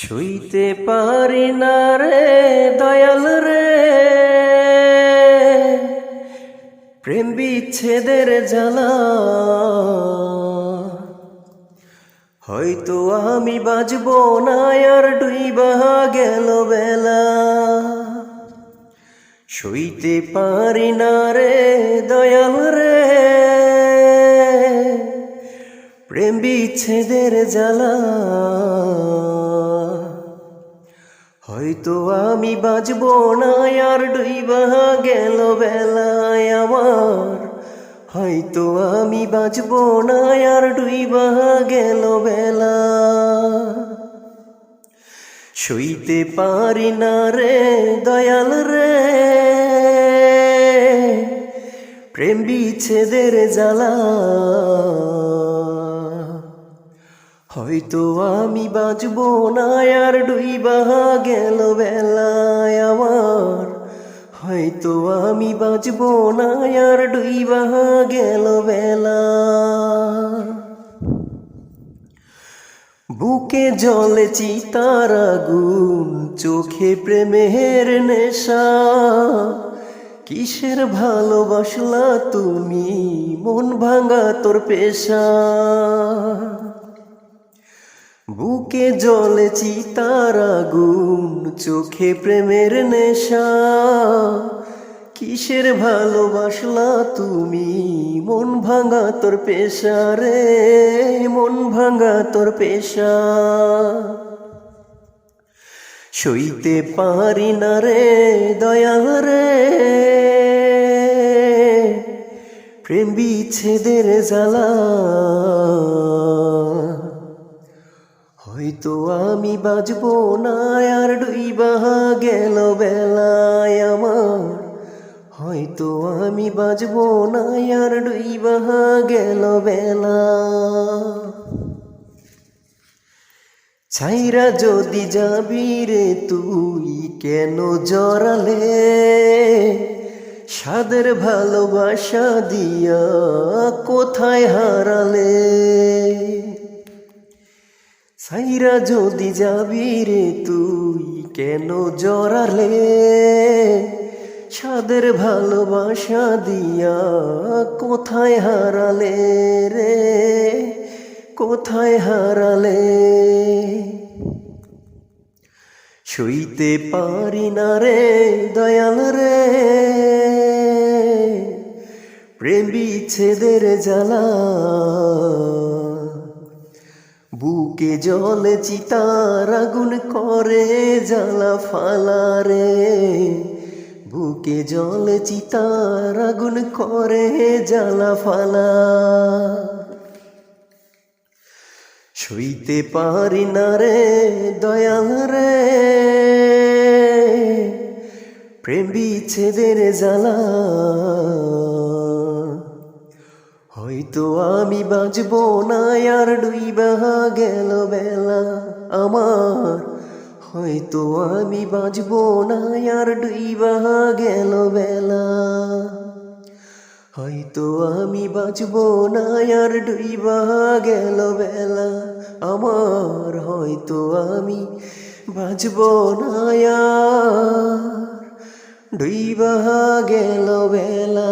শুইতে পারি না রে দয়াল রে। প্রেম বিচ্ছেদের জ্বালা। হয়তো আমি বাজব না আর ডুইবা গেল বেলা। শুইতে পারি না রে দয়াল রে। প্রেম বিচ্ছেদের জ্বালা। হয়তো আমি বাজব না, আর ডুইবা গেল বেলায় আমার। হয়তো আমি বাজব না, আর ডুইবা গেল বেলা শুইতে পারি না রে, দয়াল রে। প্রেম বিচ্ছেদের জ্বালা। হয়তো আমি বাজব না, আর ডুইবা গেল বেলায় আমার। হয়তো আমি বাজব না, আর ডুইবা গেল বেলা বুকে জলে চিতার আগুন, চোখে প্রেমের নেশা। কিসের ভালোবাসলা তুমি? মন ভাঙা তোর পেশা। বুকে জলে চিতার আগুন, চোখে প্রেমের নেশা। কিসের ভালোবাসলা তুমি? মন ভাঙা তোর পেশা রে, মন ভাঙা তোর পেশা। সইতে পারি না রে, দয়াল রে। প্রেম বিচ্ছেদের জ্বালা। হয়তো আমি বাজব না, আর ডুইবা গেল বেলায় আমার। হয়তো আমি বাজব না, আর ডুইবা গেল বেলা ছাইরা যদি যাবি রে তুই কেন জড়ালে? সাদের ভালোবাসা দিয়া কোথায় হারালে? সাইরা যদি যাবি রে তুই কেন জড়ালে? সাদের ভালোবাসা দিয়া কোথায় হারালে রে? কোথায় হারালে? শুইতে পারি না রে দয়াল রে। প্রেম বিচ্ছেদের জ্বালা বুকে জলে চিতার আগুন করে জ্বালা ফালা রে। বুকে জলে চিতার আগুন করে জ্বালা ফালা। শুইতে পারি না রে দয়াল রে। প্রেম বিচ্ছেদের জ্বালা হয়তো আমি বাজব না, আর ডুইবা গেল বেলা। আমার হয়তো আমি বাজব না, আর ডুইবা গেল বেলা। হয়তো আমি বাজব না, আর ডুইবা গেল বেলা। আমার হয়তো আমি বাজব না, আর ডুইবা গেল বেলা।